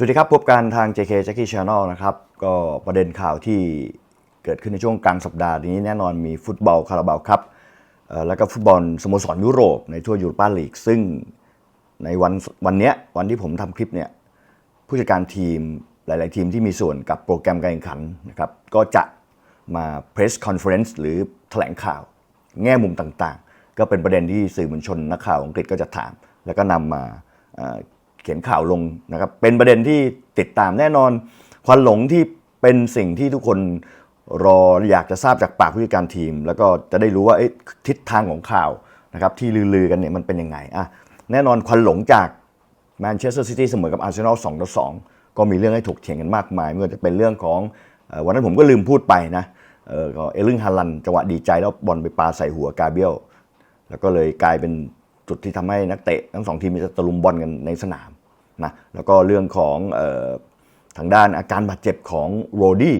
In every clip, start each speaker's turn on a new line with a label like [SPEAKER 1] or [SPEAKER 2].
[SPEAKER 1] สวัสดีครับ พบกันทาง JK Jackie Channel นะครับ ก็ประเด็นข่าวที่เกิดขึ้นในช่วงกลางสัปดาห์นี้แน่นอนมีฟุตบอลคาราบาวครับแล้วก็ฟุตบอลสโมสรยุโรปในทั่วยูโรปาลีก ซึ่งในวันวันเนี้ยวันที่ผมทำคลิปเนี่ยผู้จัดการทีมหลาย ๆ ทีมที่มีส่วนกับโปรแกรมการแข่งขันนะครับก็จะมา press conference หรือแถลงข่าว แง่มุมต่าง ๆ ก็เป็นประเด็นที่สื่อมวลชนนักข่าวอังกฤษก็จะถาม แล้วก็นำมา ขียนข่าวลงนะครับ เป็นประเด็นที่ติดตามแน่นอน ควันหลงที่เป็นสิ่งที่ทุกคนรออยากจะทราบจากปากผู้จัดการทีม แล้วก็จะได้รู้ว่าทิศทางของข่าวนะครับที่ลือๆกันเนี่ยมันเป็นยังไงอะแน่นอนควันหลงจากแมนเชสเตอร์ซิตี้เสมอกับอาร์เซนอล2ต่อ2ก็มีเรื่องให้ถกเถียงกันมากมายไม่ว่าจะเป็นเรื่องของอวันนั้นผมก็ลืมพูดไปนะเออก็เอลิงฮาลันจังหวะดีใจแล้วบอลไปปาใส่หัวกาเบียลแล้วก็เลยกลายเป็นจุดที่ทำให้นักเตะทั้งสองทีมมีจะตะลุมบอลกันในสนาม นะแล้วก็เรื่องของออทางด้านอาการบาดเจ็บของโรดี้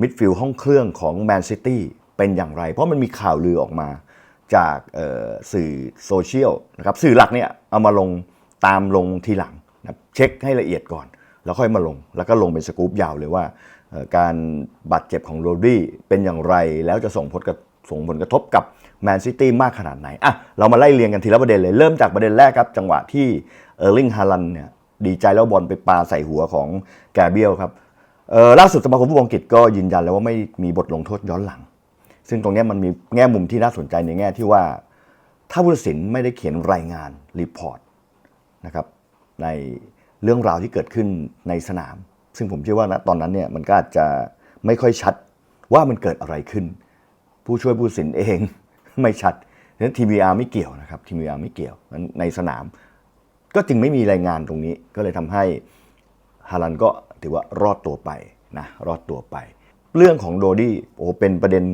[SPEAKER 1] มิดฟิลด์ห้องเครื่องของแมนซิตี้เป็นอย่างไร เพราะมันมีข่าวลือออกมาจากสื่อโซเชียลนะครับสื่อหลักเนี่ยเอามาลงตามลงทีหลังนะเช็คให้ละเอียดก่อน แล้วค่อยมาลง แล้วก็ลงเป็นสกู๊ปยาวเลยว่าการบาดเจ็บของโรดี้เป็นอย่างไรแล้วจะส่งผลกับส่งผลกระทบกับแมนซิตี้มากขนาดไหนอะเรามาไล่เรียงกันทีละประเด็นเลย เริ่มจากประเด็นแรกครับ จังหวะที่เออร์ลิงฮาลันเนี่ย ดีใจแล้วบอลไปปาใส่หัวของแกเบียลครับเอ่อล่าสุดสมาคมฟุตบอลอังกฤษก็ยืนยันแล้วว่าไม่มีบทลงโทษย้อนหลัง ซึ่งตรงนี้มันมีแง่มุมที่น่าสนใจในแง่ที่ว่า ถ้าผู้ตัดสินไม่ได้เขียนรายงานรีพอร์ตนะครับในเรื่องราวที่เกิดขึ้นในสนาม ซึ่งผมเชื่อว่าณตอนนั้นเนี่ยมันก็อาจจะไม่ค่อยชัดว่ามันเกิดอะไรขึ้น ผู้ช่วยผู้ตัดสินเองไม่ชัดนั้นทีวีอาร์ไม่เกี่ยวนะครับทีวีอาร์ไม่เกี่ยวงั้นในสนาม ก็จึงไม่มีรายงานตรงนี้ ก็เลยทำให้ฮาลันก็ถือว่ารอดตัวไปนะรอดตัวไป เรื่องของโดดี้โอ้เป็นประเด็น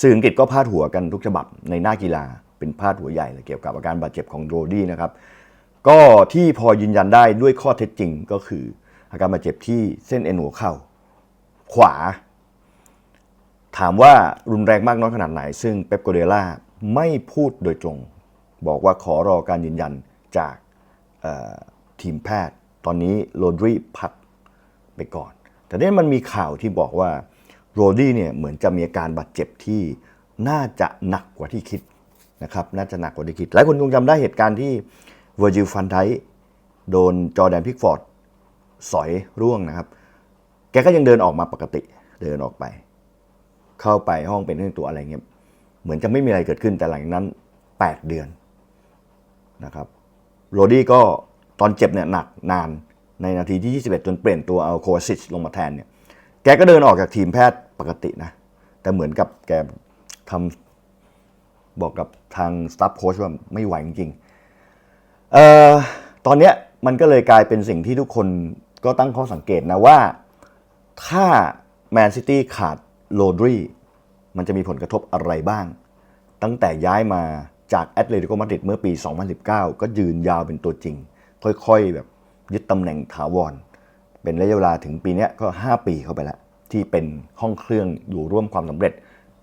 [SPEAKER 1] สื่ออังกฤษก็พาดหัวกันทุกฉบับในหน้ากีฬาเป็นพาดหัวใหญ่เลยเกี่ยวกับอาการบาดเจ็บของโรดี้นะครับก็ที่พอยืนยันได้ด้วยข้อเท็จจริงก็คือ อาการบาดเจ็บที่เส้นเอ็นหัวเข่าขวา ถามว่ารุนแรงมากน้อยขนาดไหน ซึ่งเป๊ปโกเดล่าไม่พูดโดยตรง บอกว่าขอรอการยืนยันจาก ทีมแพทย์ ตอนนี้โรดรีพักไปก่อน แต่เนี่ยมันมีข่าวที่บอกว่าโรดี้เนี่ยเหมือนจะมีอาการบาดเจ็บที่น่าจะหนักกว่าที่คิดนะครับน่าจะหนักกว่าที่คิด หลายคนคงจำได้เหตุการณ์ที่เวอร์จิลฟันไทโดนจอแดนพิกฟอร์ดสอยร่วงนะครับ แกก็ยังเดินออกมาปกติเดินออกไป เข้าไปห้องเป็นเรื่องตัวอะไรเงี้ยเหมือนจะไม่มีอะไรเกิดขึ้นแต่หลังนั้น 8 เดือนนะครับ โรดี้ก็ตอนเจ็บเนี่ยหนักนานในนาทีที่ 21 จนเปลี่ยนตัวเอาโควาซิชลงมาแทนเนี่ย แกก็เดินออกจากทีมแพทย์ปกตินะ แต่เหมือนกับแกทำบอกกับทางสตาฟโค้ชว่าไม่ไหวจริงๆเอ่อตอนเนี้ยมันก็เลยกลายเป็นสิ่งที่ทุกคนก็ตั้งข้อสังเกตนะว่าถ้าแมนซิตี้ขาดโรดรีมันจะมีผลกระทบอะไรบ้าง ตั้งแต่ย้ายมา จากแอตเลติโกมาดริดเมื่อปี 2019 ก็ยืนยาวเป็นตัวจริง ค่อยๆ แบบยึดตำแหน่งถาวร เป็นระยะเวลาถึงปีนี้ก็ 5 ปีเข้าไปแล้ว ที่เป็นห้องเครื่องอยู่ร่วมความสำเร็จ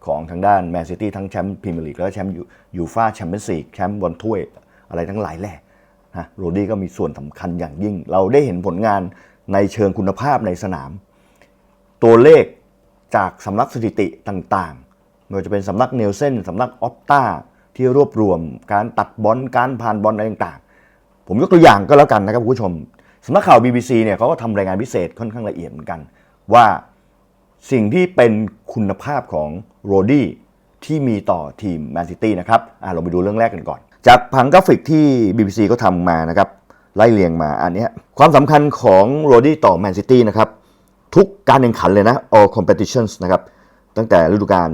[SPEAKER 1] ของทางด้านแมนซิตี้ทั้งแชมป์พรีเมียร์ลีกแล้วก็แชมป์ยูฟ่าแชมเปี้ยนส์ลีกแชมป์บอลถ้วยอะไรทั้งหลายแหละนะโรดี้ก็มีส่วนสำคัญอย่างยิ่ง เราได้เห็นผลงานในเชิงคุณภาพในสนาม ตัวเลขจากสำนักสถิติต่างๆไม่ว่าจะเป็นสำนักเนลเซนสำนักออตตา ที่รวบรวมการตัดบอลการผ่านบอลอะไรต่างๆ ผมยกตัวอย่างก็แล้วกันนะครับคุณผู้ชมสำนักข่าว BBC เนี่ยเขาก็ทำรายงานพิเศษค่อนข้างละเอียดเหมือนกัน ว่าสิ่งที่เป็นคุณภาพของโรดี้ที่มีต่อทีมแมนซิตี้นะครับอะเราไปดูเรื่องแรกกันก่อน จากผังกราฟิกที่ BBC ก็ทำมานะครับไล่เรียงมาอันนี้ความสำคัญของโรดี้ต่อแมนซิตี้นะครับทุกการแข่งขันเลยนะ all competitions นะครับตั้งแต่ฤดูกาล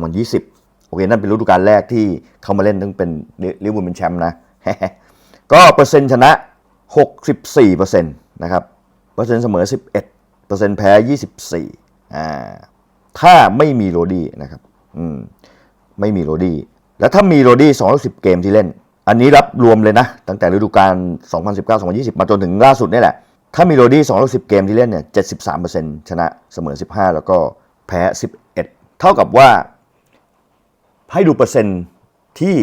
[SPEAKER 1] 2019-2020 โอเคนั่นเป็นฤดูกาลแรกที่เขามาเล่นตั้งเป็นลิเวอร์พูลเป็นแชมป์นะก็เปอร์เซ็นต์ชนะ 64%นะครับเปอร์เซ็นต์เสมอ 11%เปอร์เซ็นต์แพ้ 24อ่าถ้าไม่มีโรดี้นะครับอืมไม่มีโรดี้แล้วถ้ามีโรดี้210 เกมที่เล่น อันนี้รับรวมเลยนะ ตั้งแต่ฤดูกาล 2019-2020 มาจนถึงล่าสุดนี่แหละ ถ้ามีโรดี้210 เกมที่เล่นเนี่ย 73%ชนะเสมอ 15 แล้วก็แพ้ 11 เท่ากับว่า ให้ดูเปอร์เซ็นต์ที่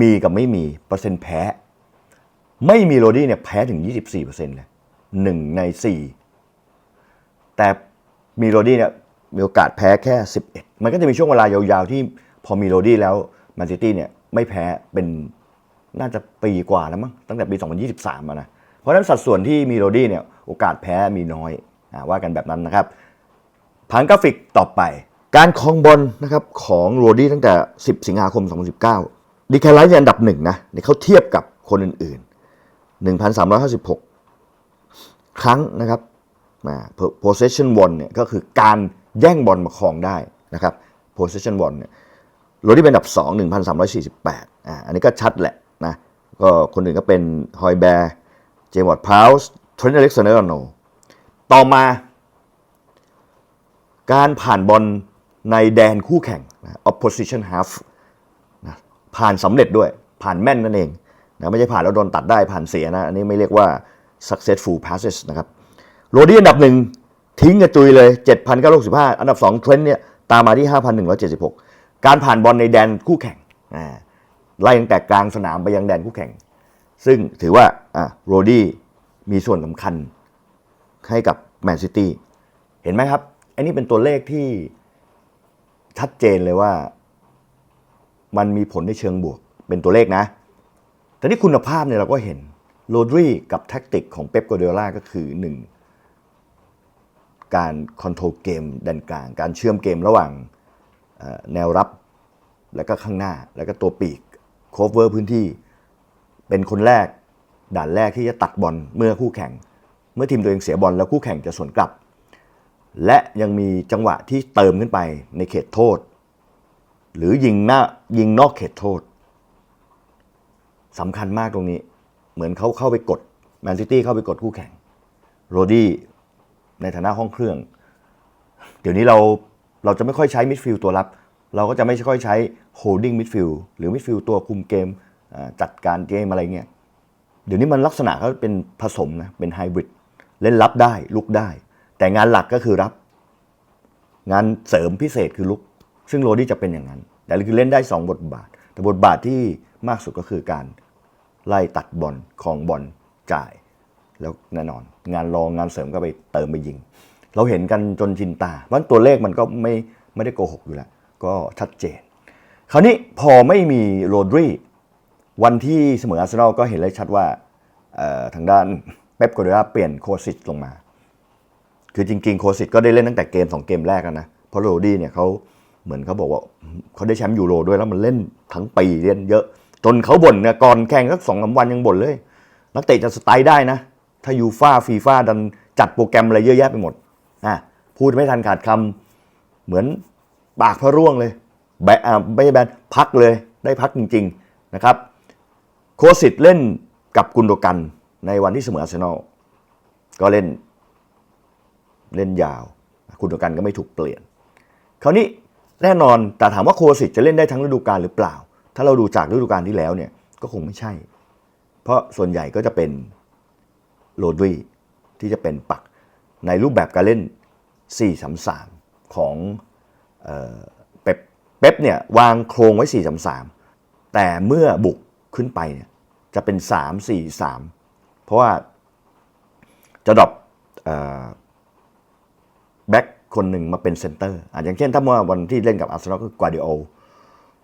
[SPEAKER 1] มีกับไม่มีเปอร์เซ็นต์แพ้ ไม่มีโรดี้เนี่ยแพ้ถึง 24%เลย1ใน 4 แต่มีโรดี้เนี่ยมีโอกาสแพ้แค่ 11 มันก็จะมีช่วงเวลายาวๆที่พอมีโรดี้แล้วแมนซิตี้เนี่ยไม่แพ้เป็นน่าจะปีกว่าแล้วมั้งตั้งแต่ปี 2023มานะ เพราะฉะนั้นสัดส่วนที่มีโรดี้เนี่ยโอกาสแพ้มีน้อยอาว่ากันแบบนั้นนะครับผังกราฟิกต่อไป การครองบอลนะครับของโรดี้ตั้งแต่ 10 สิงหาคม 2019 ดีแคลไลท์อันดับหนึ่งนะนเขาเทียบกับคนอื่นๆ 1,356 ครั้งนะครับอ่า possession one เนี่ยก็คือการแย่งบอลมาครองได้นะครับ possession one เนี่ยโรดี้เป็นอันดับ 2 1,348อ่าอันนี้ก็ชัดแหละนะก็คนอื่นก็เป็นฮอยแบร์เจมส์วอร์ดพาวส์เทรนต์อเล็กซานเดอร์โนต่อมา การผ่านบอล ในแดนคู่แข่งนะ opposition half นะผ่านสำเร็จด้วยผ่านแม่นนั่นเองนะไม่ใช่ผ่านแล้วโดนตัดได้ผ่านเสียนะ อันนี้ไม่เรียกว่า successful passes นะครับโรดี้อันดับหนึ่งทิ้งกระจุยเลย 7,965 อันดับ 2 เทรนด์เนี่ยตามมาที่ 5,176 การผ่านบอลในแดนคู่แข่งไล่ตั้งแต่กลางสนามไปยังแดนคู่แข่ง ซึ่งถือว่าอะโรดี้มีส่วนสำคัญให้กับแมนซิตี้เห็นไหมครับ อันนี้เป็นตัวเลขที่ ชัดเจนเลยว่า มันมีผลในเชิงบวกเป็นตัวเลขนะ แต่ที่คุณภาพเนี่ยเราก็เห็นโรดรีกับแท็กติกของเป๊ปกัวเดล่าก็คือ 1. การคอนโทรลเกมแดนกลาง การเชื่อมเกมระหว่างแนวรับแล้วก็ข้างหน้าแล้วก็ตัวปีกโคเวอร์พื้นที่ เป็นคนแรกด่านแรกที่จะตัดบอลเมื่อคู่แข่ง เมื่อทีมตัวเองเสียบอลแล้วคู่แข่งจะสวนกลับ และยังมีจังหวะที่เติมขึ้นไปในเขตโทษ หรือยิงหน้ายิงนอกเขตโทษสำคัญมากตรงนี้ เหมือนเขาเข้าไปกดแมนซิตี้เข้าไปกดคู่แข่งโรดี้ในฐานะห้องเครื่อง เดี๋ยวนี้เราเราจะไม่ค่อยใช้มิดฟิลด์ตัวรับ เราก็จะไม่ค่อยใช้โฮลดิ้งมิดฟิลด์หรือมิดฟิลด์ตัวคุมเกมจัดการเกมอะไรเงี้ยเดี๋ยวนี้มันลักษณะเขาเป็นผสมนะเป็นไฮบริดเล่นรับได้ลุกได้ แต่งานหลักก็คือรับ งานเสริมพิเศษคือลุก ซึ่งโรดี้จะเป็นอย่างนั้น แต่คือเล่นได้ 2 บทบาท แต่บทบาทที่มากสุดก็คือการไล่ตัดบอลของบอลจ่าย แล้วแน่นอน งานรองงานเสริมก็ไปเติมไปยิง เราเห็นกันจนชินตาเพราะฉะนั้นตัวเลขมันก็ไม่ไม่ได้โกหกอยู่แล้ว ก็ชัดเจน คราวนี้พอไม่มีโรดรีวันที่เสมออาร์เซนอลก็เห็นเลยชัดว่าทางด้านเป๊ปกัวเดโอล่าเปลี่ยนโคสิตลงมา คือจริงๆโคสิตก็ได้เล่นตั้งแต่เกม 2 เกมแรกนะ เพราะโรดี้เนี่ยเขาเหมือนเขาบอกว่าเขาได้แชมป์ยูโรด้วยแล้วมันเล่นทั้งปีเล่นเยอะ จนเขาบ่นเนี่ยก่อนแข่งสักสองสามวันยังบ่นเลย นักเตะจะสไตล์ได้นะ ถ้ายูฟ่าฟีฟ่าดันจัดโปรแกรมอะไรเยอะแยะไปหมดอะพูดไม่ทันขาดคำเหมือนปากพระร่วงเลยแบะอ่าไม่ใช่แบนพักเลยได้พักจริง ๆนะครับ โคสิตเล่นกับกุนโดกันในวันที่เสมออาร์เซนอลก็เล่น เล่นยาวกุนโดกันก็ไม่ถูกเปลี่ยน คราวนี้แน่นอนแต่ถามว่าโคสิตจะเล่นได้ทั้งฤดูกาลหรือเปล่า ถ้าเราดูจากฤดูกาลที่แล้วเนี่ยก็คงไม่ใช่ เพราะส่วนใหญ่ก็จะเป็นโรดรีที่จะเป็นปักในรูปแบบการเล่น 4-3-3 ของเอ่อเป๊ปเป๊ปเนี่ยวางโครงไว้ 4-3-3 แต่เมื่อบุกขึ้นไปเนี่ยจะเป็น 3-4-3 เพราะว่าจะดรอป แบ็คคนหนึ่งมาเป็นเซนเตอร์อะอย่างเช่นถ้าเมื่อวันที่เล่นกับอาร์เซนอลก็กวาดิโอ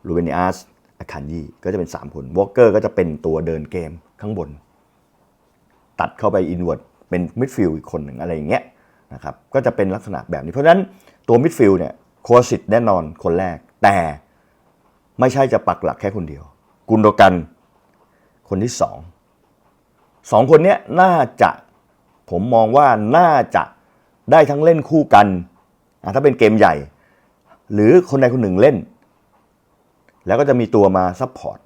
[SPEAKER 1] ลูเวนิอาสอาคันยีก็จะเป็น 3 คนวอลเกอร์ก็จะเป็นตัวเดินเกมข้างบน ตัดเข้าไปอินเว r ร์เป็นมิดฟิลด์อีกคนหนึ่งอะไรอย่างเงี้ยนะครับก็จะเป็นลักษณะแบบนี้ เพราะฉะนั้นตัวมิดฟิลด์เนี่ยโคสิตแน่นอนคนแรก แต่ไม่ใช่จะปักหลักแค่คนเดียว กุนโดกันคนที่สองสองคนเนี้ยน่าจะผมมองว่าน่าจะ ได้ทั้งเล่นคู่กันถ้าเป็นเกมใหญ่ หรือคนใดคนหนึ่งเล่น แล้วก็จะมีตัวมาซัพพอร์ต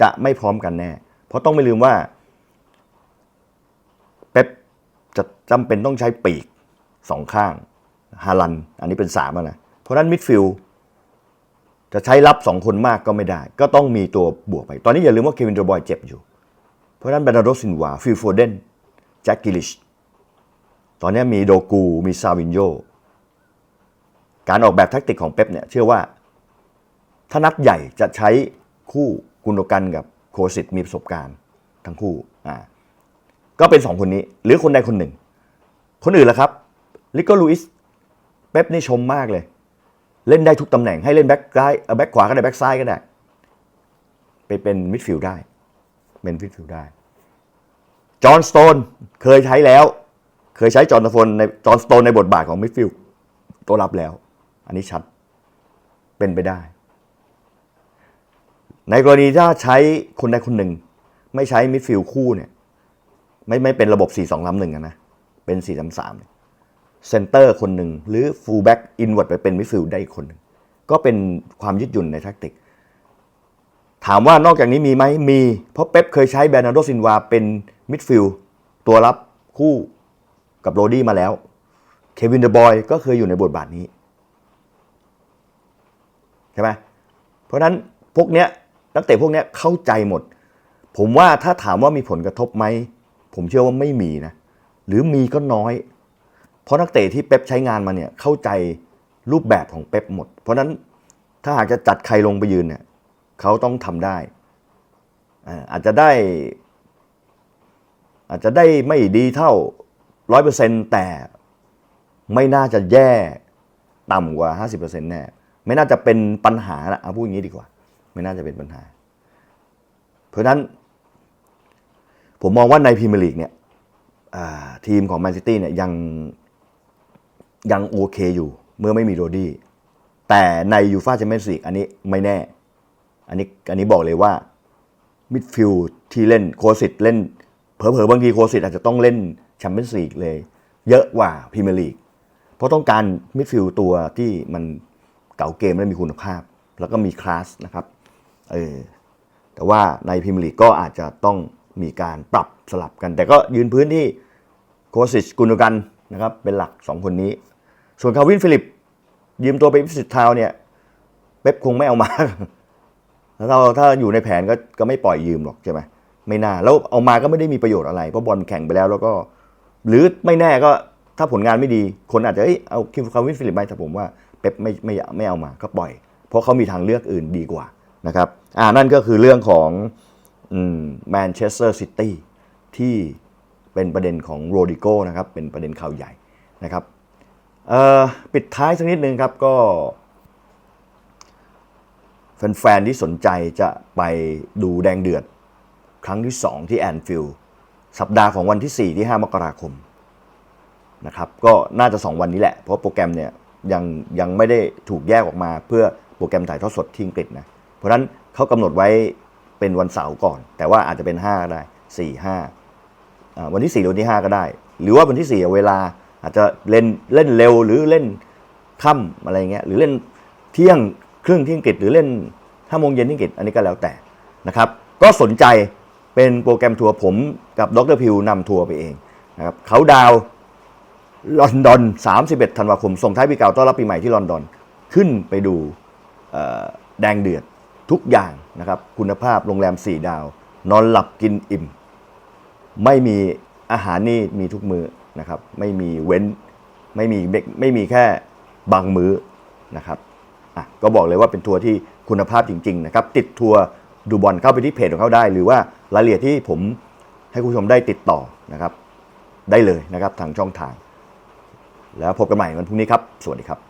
[SPEAKER 1] จะไม่พร้อมกันแน่ เพราะต้องไม่ลืมว่าเป๊ปจะจำเป็นต้องใช้ปีกสองข้างฮาลัน อันนี้เป็นสามแล้วนะ เพราะนั้นมิดฟิลด์จะใช้รับสองคนมากก็ไม่ได้ ก็ต้องมีตัวบวกไป ตอนนี้อย่าลืมว่าเควินเดอร์บอยเจ็บอยู่ เพราะนั้นเบรนาร์โดซินวาฟิลโฟเดนแจ็คกิลิช ตอนนี้มีโดกูมีซาวินโยการออกแบบแท็กติกของเป๊ปเนี่ยเชื่อว่า ถ้านัดใหญ่จะใช้คู่กุนโดกันกับโคสิตมีประสบการณ์ทั้งคู่อ่าก็เป็นสองคนนี้ หรือคนใดคนหนึ่ง คนอื่นล่ะครับลิโกลูอิสเป๊ปนี่ชมมากเลย เล่นได้ทุกตำแหน่งให้เล่นแบ็คซ้ายแบ็คขวาก็ได้แบ็คซ้ายก็ได้ ไปเป็นมิดฟิลด์ได้ เป็นมิดฟิลด์ได้ จอห์นสโตนเคยใช้แล้ว เคยใช้จอห์นสโตนในจอห์นสโตนในบทบาทของมิดฟิลด์ตัวรับแล้ว อันนี้ชัดเป็นไปได้ ในกรณีถ้าใช้คนใดคนหนึ่ง ไม่ใช้มิดฟิลด์คู่เนี่ยไม่ไม่เป็นระบบ 4 2 3 1อะนะ เป็น 4 3 3เนี่ยเซนเตอร์คนหนึ่ง หรือฟูลแบ็กอินเว r ร์ไปเป็นมิดฟิลด์ได้อีกคนหนึ่ง ก็เป็นความยืดหยุ่นในแท็กติก ถามว่านอกจากนี้มีไหมมี เพราะเป๊ปเคยใช้แบรนาร์โดซินวาเป็นมิดฟิลด์ตัวรับคู่ กับโรดี้มาแล้ว เควินเดอะบอยก็เคยอยู่ในบทบาทนี้ ใช่ไหมเพราะนั้นพวกเนี้ยนักเตะพวกเนี้ยเข้าใจหมด ผมว่าถ้าถามว่ามีผลกระทบไหม ผมเชื่อว่าไม่มีนะ หรือมีก็น้อย เพราะนักเตะที่เป๊ปใช้งานมาเนี่ยเข้าใจรูปแบบของเป๊ปหมด เพราะนั้นถ้าหากจะจัดใครลงไปยืนเนี่ยเขาต้องทำได้อ่าอาจจะได้ อาจจะได้ไม่ดีเท่า ร้อยเปอร์เซ็นแต่ไม่น่าจะแย่ต่ำกว่าห้าสิบเปอร์เซ็นแน่ไม่น่าจะเป็นปัญหาละเอาพูดอย่างนี้ดีกว่า ไม่น่าจะเป็นปัญหา เพราะฉะนั้น ผมมองว่าในพรีเมียร์ลีกเนี่ยทีมของแมนซิตี้เนี่ยยังยังโอเคอยู่เมื่อไม่มีโรดี้แต่ในยูฟาแชมเปี้ยนส์ลีกอันนี้ไม่แน่ อันนี้อันนี้บอกเลยว่ามิดฟิลด์ที่เล่นโคสิตเล่นเผลอๆบางทีโคสิตอาจจะต้องเล่น แชมเปี้ยนส์ลีกเลย เยอะกว่าพรีเมียร์ลีกเพราะต้องการมิดฟิลด์ตัวที่มันเก่าเกมและมีคุณภาพ แล้วก็มีคลาสนะครับเออแต่ว่าในพรีเมียร์ลีกก็อาจจะต้องมีการปรับสลับกัน แต่ก็ยืนพื้นที่โคสิชกุนกันนะครับเป็นหลัก 2 คนนี้ ส่วนคาวินฟิลิป ยืมตัวไปอิสิตทาวน์เนี่ยเป๊ปคงไม่เอามาถ้าถ้าอยู่ในแผนก็ก็ไม่ปล่อยยืมหรอกใช่ไหมไม่น่า แล้วเอามาก็ไม่ได้มีประโยชน์อะไร เพราะบอลแข่งไปแล้วแล้วก็ หรือไม่แน่ก็ถ้าผลงานไม่ดี คนอาจจะเอ้ยเอาคิมคาวินฟิลิปไปแต่ผมว่าเป๊ปไม่ไม่ไม่เอามาก็ปล่อย เพราะเขามีทางเลือกอื่นดีกว่านะครับอ่านั่นก็คือเรื่องของแมนเชสเตอร์ซิตี้ที่เป็นประเด็นของโรดิโก้นะครับเป็นประเด็นข่าวใหญ่นะครับปิดท้ายสักนิดนึงครับก็แฟนๆที่สนใจจะไปดูแดงเดือดครั้งที่ 2 ที่แอนฟิลด์ สัปดาห์ของวันที่ 4 ที่ 5 มกราคมนะครับก็น่าจะ 2 วันนี้แหละ เพราะโปรแกรมเนี่ยยังยังไม่ได้ถูกแยกออกมา เพื่อโปรแกรมถ่ายทอดสดที่อังกฤษนะเพราะฉะนั้นเขากำหนดไว้เป็นวันเสาร์ก่อน แต่ว่าอาจจะเป็น 5 ก็ได้ 4 5อ่าวันที่ 4 หรือวันที่ 5 ก็ได้ หรือว่าวันที่ 4 เวลาอาจจะเล่นเล่นเร็วหรือเล่นค่ำอะไรเงี้ยหรือเล่นเที่ยงครึ่งที่อังกฤษหรือเล่นห้าโมงเย็นที่อังกฤษอันนี้ก็แล้วแต่นะครับ ก็สนใจ เป็นโปรแกรมทัวร์ผมกับดรพิวนำทัวร์ไปเองนะครับเขาดาวลอนดอน 31 ธันวาคม ส่งท้ายปีเก่าต้อนรับปีใหม่ที่ลอนดอน ขึ้นไปดูแดงเดือดทุกอย่างนะครับ คุณภาพโรงแรม 4 ดาว นอนหลับกินอิ่ม ไม่มีอาหารนี่มีทุกมื้อนะครับ ไม่มีเว้น ไม่มีไม่ไม่มีแค่บางมื้อนะครับอะก็บอกเลยว่าเป็นทัวร์ที่คุณภาพจริง ๆ นะครับ ติดทัวร์ ดูบอลเข้าไปที่เพจของเขาได้ หรือว่ารายละเอียดที่ผมให้คุณผู้ชมได้ติดต่อนะครับ ได้เลยนะครับทางช่องทาง แล้วพบกันใหม่วันพรุ่งนี้ครับ สวัสดีครับ